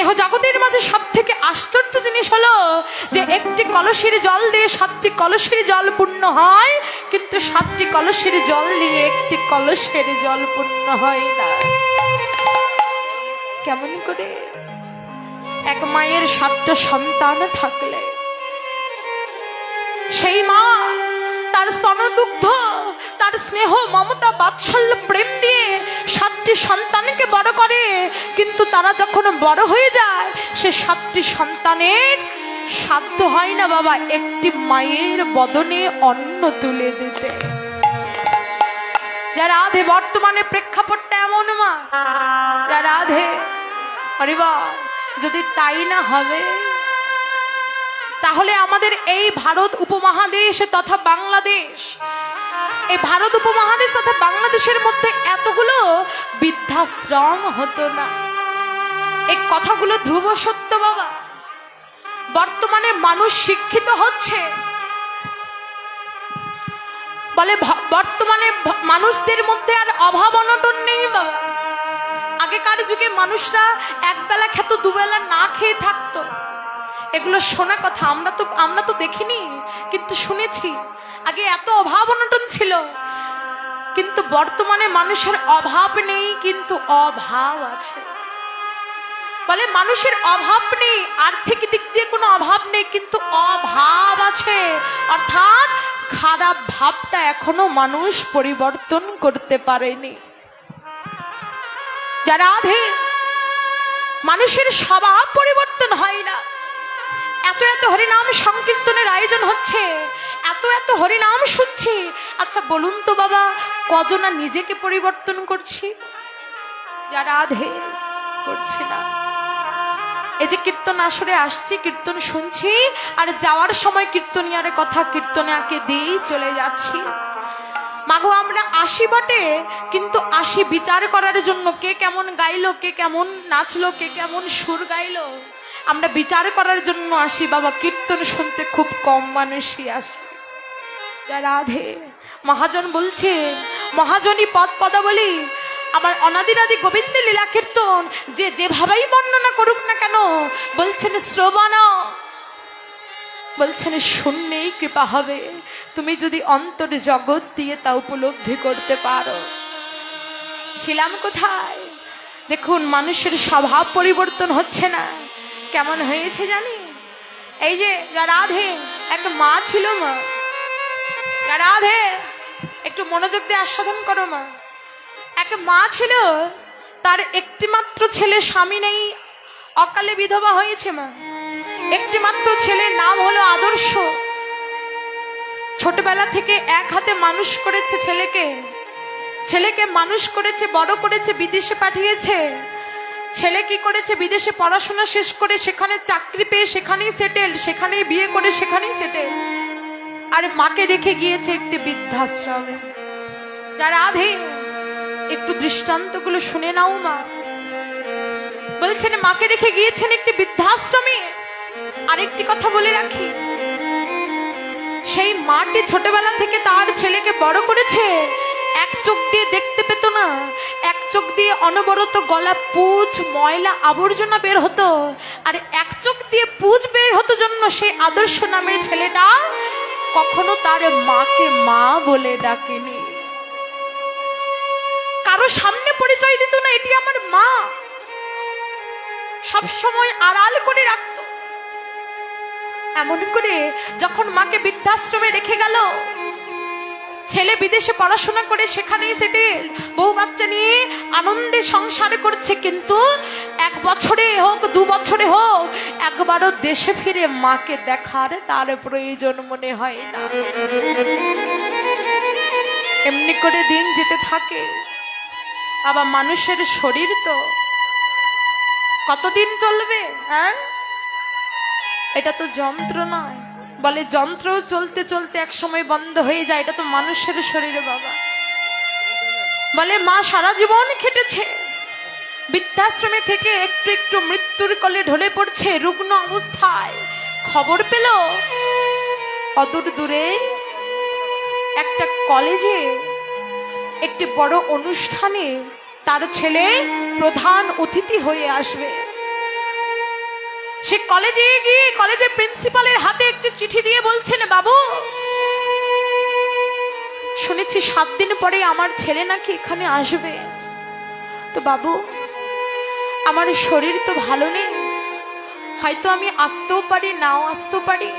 এহ জগতের মাঝে সব থেকে আশ্চর্য জিনিস হলো যে একটি কলসির জল দিয়ে সাতটি কলসির জল পূর্ণ হয়, কিন্তু সাতটি কলসির জল দিয়ে একটি কলসের জল পূর্ণ হয় না। কেমন করে? এক মায়ের সাতটা সন্তান থাকলে, সেই মা তার স্তনদুগ্ধ তার স্নেহ মমতা বাৎসল্য প্রেম দিয়ে সাতটি সন্তানকে বড় করে। কিন্তু তারা যখন বড় হয়ে যায়, সে সাতটি সন্তানের সাধ্য হয় না বাবা, একটি মায়ের বদনে অন্ন তুলে দিতে। যা রাধে, বর্তমানে প্রেক্ষাপটটা এমন মা। যা রাধে পরিবার যদি তাই না হবে, তাহলে আমাদের এই ভারত উপমহাদেশ তথা বাংলাদেশ এই ভারত উপমহাদেশ তথা বাংলাদেশের মধ্যে এতগুলো বৃদ্ধাশ্রম হতো না। এই কথাগুলো ধ্রুব সত্য বাবা। বর্তমানে মানুষ শিক্ষিত হচ্ছে। বলে বর্তমানে মানুষদের মধ্যে আর অভাব অনটন নেই বাবা। আগেকার যুগে মানুষরা একবেলা খেত, দুবেলা না খেয়ে থাকতো। এগুলো শোনা কথা, আমরা তো আমরা তো দেখিনি, কিন্তু শুনেছি। আগে এত অভাব অনটন ছিল। কিন্তু বর্তমানে মানুষের অভাব নেই, কিন্তু অভাব আছে। বলে মানুষের অভাব নেই, আর্থিক দিক দিয়ে কোনো অভাব নেই, কিন্তু অভাব আছে। অর্থাৎ খারাপ ভাবটা এখনও মানুষ পরিবর্তন করতে পারেনি। যারা আধে, মানুষের স্বভাব পরিবর্তন হয় না। এত এত হরিনাম সংকীর্তনের আয়োজন হচ্ছে। এত এত হরিনাম শুনছি। আচ্ছা বলুন তো বাবা, কজনা নিজেকে পরিবর্তন করছি? যারা আধে করছি না। এই যে কীর্তন আসরে আসছি, কীর্তন শুনছি, আর যাওয়ার সময় কীর্তনিয়ারের কথা কীর্তনে আঁকে দিয়েই চলে যাচ্ছি। মাগো, আমরা আসি বটে, কিন্তু আসি বিচার করার জন্য কে কেমন গাইলো, কে কেমন নাচলো, কে কেমন সুর গাইলো? আমরা বিচার করার জন্য আসি, বাবা। কীর্তন শুনতে খুব কম মানুষই আসে। রাধে। মহাজন বলছেন, মহাজনী পদ পদাবলী, আমার অনাদিরাদি গোবিন্দ লীলা কীর্তন, যে যেভাবেই বর্ণনা করুক না কেন, বলছেন শ্রবণ। বলছেন, শূন্যেই কৃপা হবে। তুমি যদি অন্তর জগৎ দিয়ে তা উপলব্ধি করতে পারো। ছিলাম কোথায়? দেখুন, মানুষের স্বভাব পরিবর্তন হচ্ছে না। কেমন হয়েছে জানি? এই যে রাধে এক মা ছিল মা। রাধে, একটু মনোযোগ দিয়ে আস্বাদন করো মা। এক মা ছিল, তার একটি মাত্র ছেলে স্বামী নেই, অকালে বিধবা হয়েছে মা। একটি মাত্র ছেলের নাম হলো আদর্শ। ছোটবেলা থেকে এক হাতে মানুষ করেছে ছেলেকে। ছেলেকে মানুষ করেছে, বড় করেছে, বিদেশে পাঠিয়েছে। ছেলে কি করেছে? বিদেশে পড়াশোনা শেষ করে সেখানে চাকরি পেয়ে সেখানেই সেটেল সেখানেই বিয়ে করে সেখানেই সেটেল আর মাকে রেখে গিয়েছে একটি বৃদ্ধাশ্রমে। যার আধে, একটু দৃষ্টান্তগুলো শুনে নাও মা। বলছেন, মাকে রেখে গিয়েছেন একটি বৃদ্ধাশ্রমে? আরেকটি কথা বলে রাখি। সেই মাটি ছোটবেলা থেকে তার ছেলেকে বড় করেছে। এক চোখ দিয়ে দেখতে পেত না। এক চোখ দিয়ে অনবরত গলা পুজ, ময়লা আবর্জনা বের হতো। আর এক চোখ দিয়ে পুজ বের হতো জন্য সেই আদর্শ নামের ছেলেটা কখনো তার মাকে মা বলে ডাকেনি। কারও সামনে পরিচয় দিত না, এটি আমার মা। সব সময় আড়াল করে রাখত। এমন করে যখন মাকে বৃদ্ধাশ্রমে রেখে গেল ছেলে বিদেশে পড়াশোনা করে সেখানেই সেটেল বউ বাচ্চা নিয়ে আনন্দে সংসার করছে, কিন্তু এক বছরে হোক, দু বছরে হোক, একবারও দেশে ফিরে মাকে দেখার তার প্রয়োজন মনে হয় না। এমনি করে দিন যেতে থাকে। বাবা, মানুষের শরীর তো। কতদিন চলবে হ্যাঁ? এটা তো যন্ত্র নয় বলে যন্ত্র চলতে চলতে এক সময় বন্ধ হয়ে যায়। এটা তো মানুষের শরীরে, বাবা। বলে, মা, সারা জীবন খেটেছে। বৃদ্ধাশ্রমে থেকে একটু একটু মৃত্যুর কলে ঢলে পড়ছে রুগ্ন অবস্থায়। খবর পেল, অদূর দূরে একটা কলেজে একটি বড় অনুষ্ঠানে তার ছেলে প্রধান অতিথি হয়ে আসবে। সে কলেজে গিয়ে কলেজে প্রিন্সিপালের হাতে একটি চিঠি দিয়ে বলছেন, বাবু, শুনেছি সাত দিন পরে আমার ছেলে নাকি এখানে আসবে। তো বাবু, আমার শরীর তো ভালো নেই। হয়তো আমি আসতেও পারি, নাও আসতেও পারি।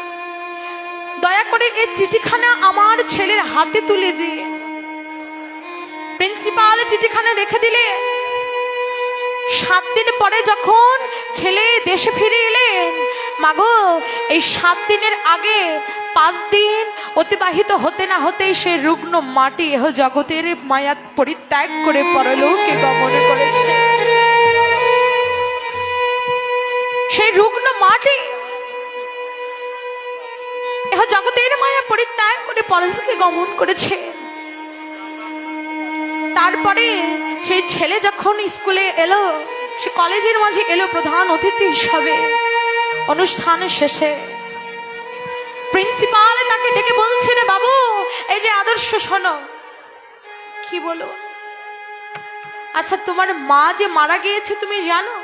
দয়া করে এই চিঠিখানা আমার ছেলের হাতে তুলে দিয়ে প্রিন্সিপাল চিঠিখানা রেখে দিলে সাত দিন পরে যখন ছেলে দেশে ফিরে এলেন, মাগো, এই সাত দিনের আগে পাঁচ দিন অতিবাহিত হতে না হতেই সে রুগ্ন মাটি এহ জগতের মায়া পরিত্যাগ করে পরলোকে গমন করেছে সেই রুগ্ন মাটি এহ জগতের মায়া পরিত্যাগ করে পরলোকে গমন করেছে। তারপরে সেই ছেলে যখন স্কুলে এলো, সে কলেজের মাঝে এলো প্রধান অতিথি হিসাবে। অনুষ্ঠান শেষে প্রিন্সিপাল তাকে ডেকে বলছে, রে বাবু, এই যে আদর্শ শোনো। কি বলো? আচ্ছা তোমার মা যে মারা গিয়েছে, তুমি জানো?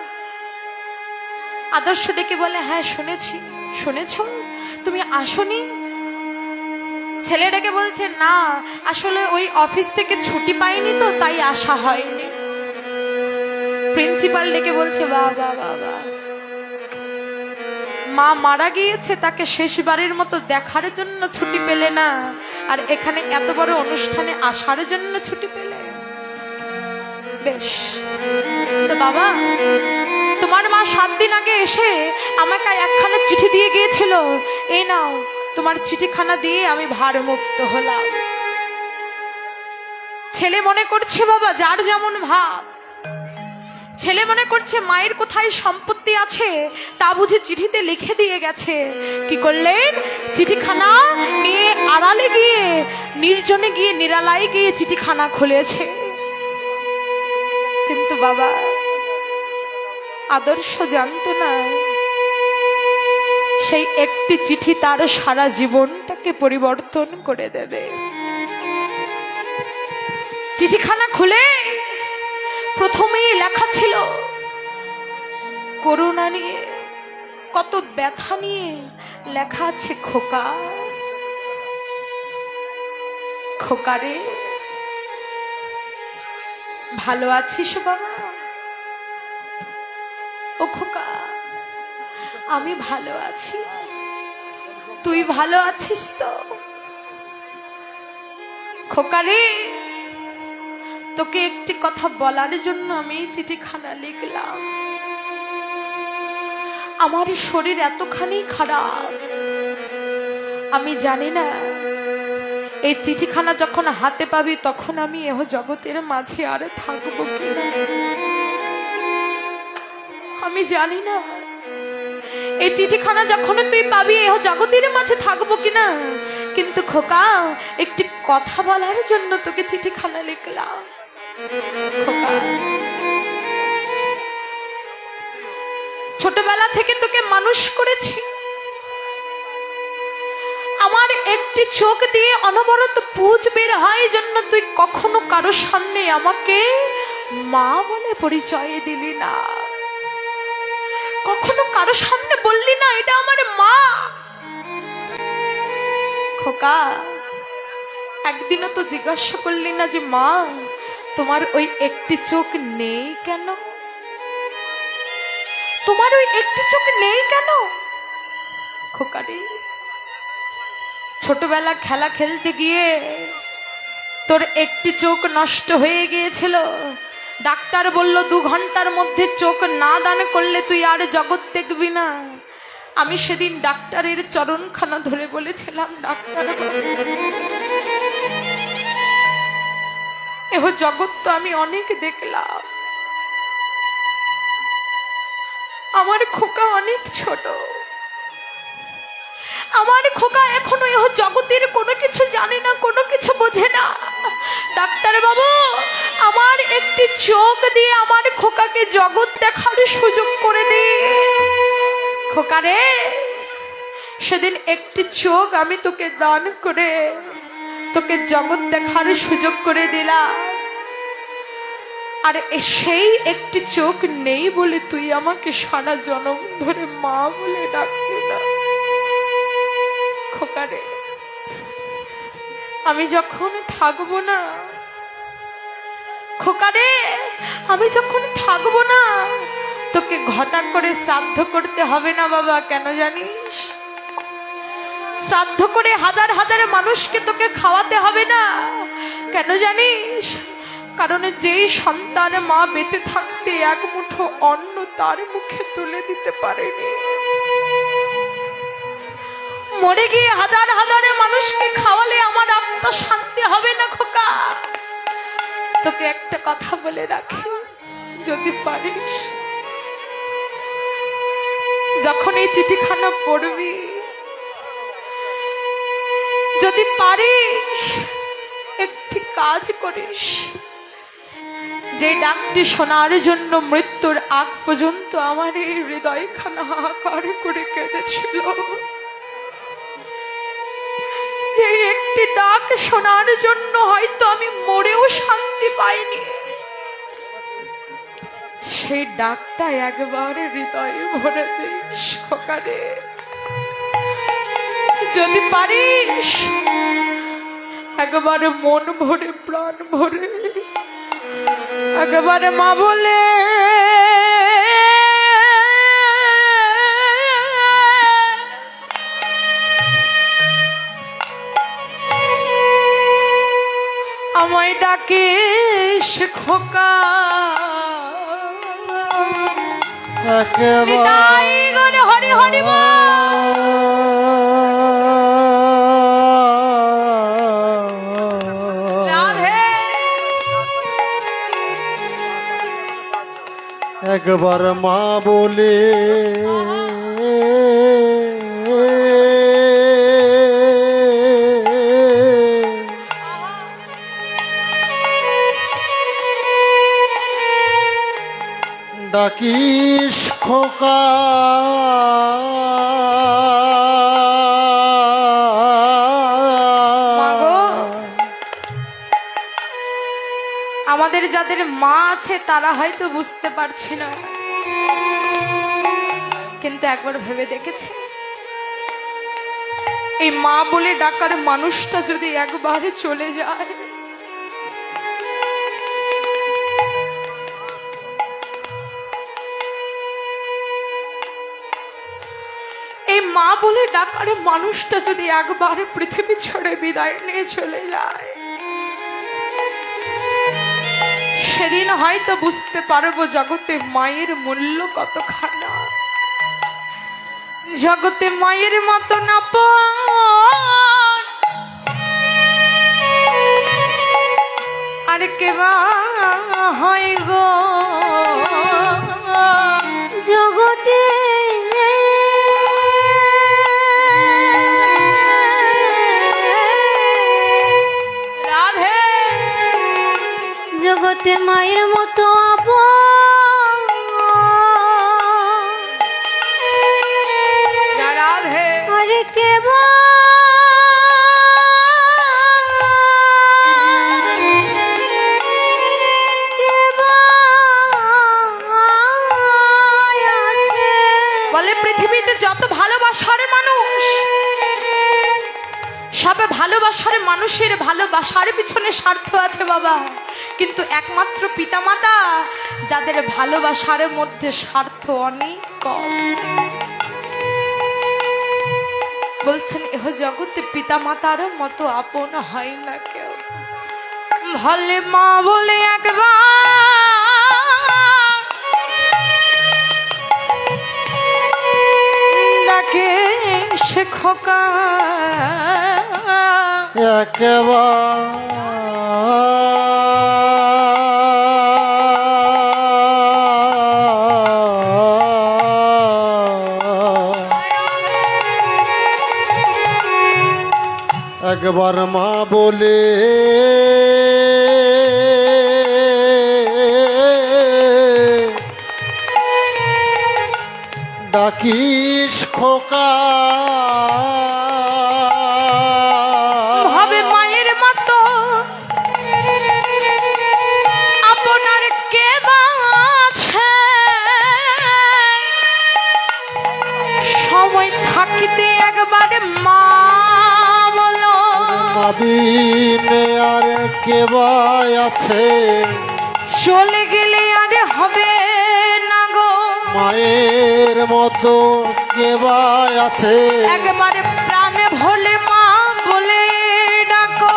আদর্শ ডেকে বলে হ্যাঁ শুনেছি, শুনেছ? তুমি আসনি? ছেলেটাকে বলছে, না, আসলে ওই অফিস থেকে ছুটি পাইনি তো, তাই আসা হয়নি। প্রিন্সিপাল ডেকে বলছে, বা বা বা বা। মা মারা গিয়েছে, তাকে শেষবারের মতো দেখার জন্য ছুটি পেলে না। আর এখানে এত বড় অনুষ্ঠানে আসার জন্য ছুটি পেলে। বেশ। তো বাবা, তোমার মা সাত দিন আগে এসে আমাকে একখানা চিঠি দিয়ে গিয়েছিল। এই নাও। তোমার চিঠিখানা দিয়ে আমি ভার মুক্ত হলাম। ছেলে মনে করছে বাবা, যার যেমন ভাব। ছেলে মনে করছে মায়ের কোথায় সম্পত্তি আছে, তা বুঝে চিঠিতে লিখে দিয়ে গেছে। কি করলেন? চিঠিখানা নিয়ে আড়ালে গিয়ে, নির্জনে গিয়ে, নিরালায় গিয়ে চিঠিখানা খুলেছে। কিন্তু বাবা, আদর্শ জানতো না। সেই একটি চিঠি তার সারা জীবনটাকে পরিবর্তন করে দেবে। চিঠিখানা খুলে প্রথমেই লেখা ছিল, করুণা নিয়ে, কত ব্যথা নিয়ে লেখা আছে খোকা। খোকারে ভালো আছিস বাবা? আমি ভালো আছি। তুই ভালো আছিস তো? খোকারে, তোকে একটি কথা বলার জন্য আমি চিঠিখানা লিখলাম। আমার শরীর এতখানি খারাপ। আমি জানি না, এই চিঠিখানা যখন হাতে পাবি তখন আমি এহ জগতের মাঝে আর থাকব কিনা আমি জানি না। এই চিঠিখানা যখন তুই পাবি, এহ জগতের মাঝে থাকব কিনা? কিন্তু খোকা, একটি কথা বলার জন্য তোকে চিঠিখানা লিখলাম। ছোটবেলা থেকে তোকে মানুষ করেছি। আমার একটি চোখ দিয়ে অনবরত পুজ বের হয় জন্য তুই কখনো কারও সামনে আমাকে মা বলে পরিচয় দিলি না। কখনো কারও সামনে বললি না, এটা আমার মা। খোকা, একদিনও তো জিজ্ঞাসা করলি না যে, মা, তোমার ওই একটি চোখ নেই কেন? তোমার ওই একটি চোখ নেই কেন? খোকারে ছোটবেলা খেলা খেলতে গিয়ে তোর একটি চোখ নষ্ট হয়ে গিয়েছিল। ডাক্তার বলল, দু ঘণ্টার মধ্যে চোখ না দান করলে তুই আর জগৎ দেখবি না। আমি সেদিন ডাক্তারের চরণখানা ধরে বলেছিলাম, ডাক্তার এহ জগৎ তো আমি অনেক দেখলাম। আমার খোকা অনেক ছোট। আমার খোকা এখনও এহ জগতের কোনো কিছু জানে না, কোনো কিছু বোঝে না। ডাক্তার বাবু আমার একটি চোখ দিয়ে আমার খোকাকে জগৎ দেখার সুযোগ করে দে। খোকারে সেদিন একটি চোখ আমি তোকে দান করে, তোকে জগৎ দেখার সুযোগ করে দিলাম। আর সেই একটি চোখ নেই বলে তুই আমাকে সারা জনম ধরে মা বলে ডাকলি না। খোকারে আমি যখন থাকব না, খোকারে, আমি যখন থাকব না, তোকে ঘটা করে শ্রাদ্ধ করতে হবে না বাবা, কেন জানিস? শ্রাদ্ধ করে হাজার হাজার মানুষকে তোকে খাওয়াতে হবে না, কেন জানিস? কারণ যেই সন্তান মা বেঁচে থাকতে এক মুঠো অন্ন তার মুখে তুলে দিতে পারেনি। মরে গিয়ে হাজার হাজারে মানুষকে খাওয়ালে আমার আত্মা শান্তি হবে না খোকা। তোকে একটা কথা বলে রাখি, যদি পারিস। যখন এই চিঠিখানা পড়বি, যদি পারিস, একটি কাজ করিস। যে ডাকটি শোনার জন্য মৃত্যুর আগ পর্যন্ত আমার এই হৃদয়খানা করে কেঁদেছিল। যে একটি ডাক শোনার জন্য হয়তো আমি মরেও শান্তি পাইনি। সেই ডাকটা একবার হৃদয়ে ভরে দিস খোকারে। যদি পারিস, একবারে মন ভরে, প্রাণ ভরে, একেবারে মা বলে আমায় ডাকে খোকা হরি হরি একবার মা বলে আমাদের যাদের মা আছে, তারা হয়তো বুঝতে পারছে না। কিন্তু একবার ভেবে দেখেছে, এই মা বলে ডাকার মানুষটা যদি একবারে চলে যায় মা বলে ডাকার মানুষটা যদি একবার পৃথিবী ছেড়ে বিদায় নিয়ে চলে যায়। সেদিন হয়তো বুঝতে পারব জগতে মায়ের মূল্য কতখানা। জগতে মায়ের মতো না আর কেবা হয় গো? মায়ের মতো আরে বলে পৃথিবীতে যত ভালোবাসার মানুষ সবে ভালোবাসার মানুষের ভালোবাসার পিছনে স্বার্থ আছে বাবা। কিন্তু একমাত্র পিতামাতা যাদের ভালোবাসার মধ্যে স্বার্থ অনেক। কম বলছেন, এহ জগতে পিতামাতার মতো আপন হয় না কেউ। ভলে মা বলে একবার, ডাকে একবার। একবার মা বলে, ডাকিস খোকা। হবে মায়ের মতো। আপনার কে আছে? সময় থাকিতে একবার মা মাবিনে আর কেবাই আছে? চলে গেলে আরে হবে না গো। মায়ের মতো কেবাই আছে? একবারে প্রাণে ভোলে মা বলে ডাকো।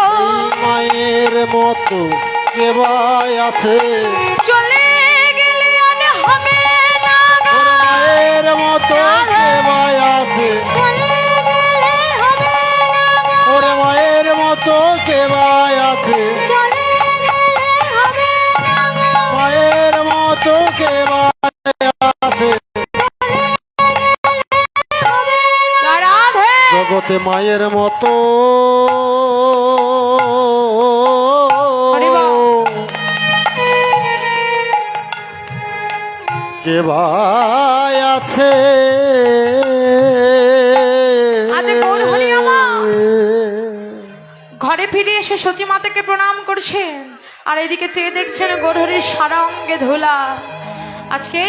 মায়ের মতো কেবাই আছে? চলে গেলে আরে হবে না গো। মায়ের মতো মায়ের মতো। কে ভাই আছে। ঘরে ফিরে এসে সচি মাতাকে প্রণাম করছেন। আর এদিকে চেয়ে দেখছেন গরহরির সারা অঙ্গে ধুলা। আজকে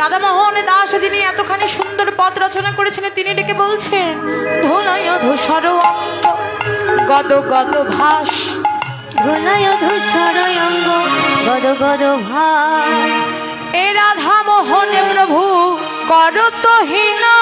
রাধামোহন দাস যিনি এতখানি সুন্দর পথ রচনা করেছেন তিনি ডেকে বলছেন ধুলয় ধূসর অঙ্গ গদ গদ ভাস ধুলয় ধূসর অঙ্গ গদ গদ ভাস। এ রাধা মোহনে প্রভু করতহীনা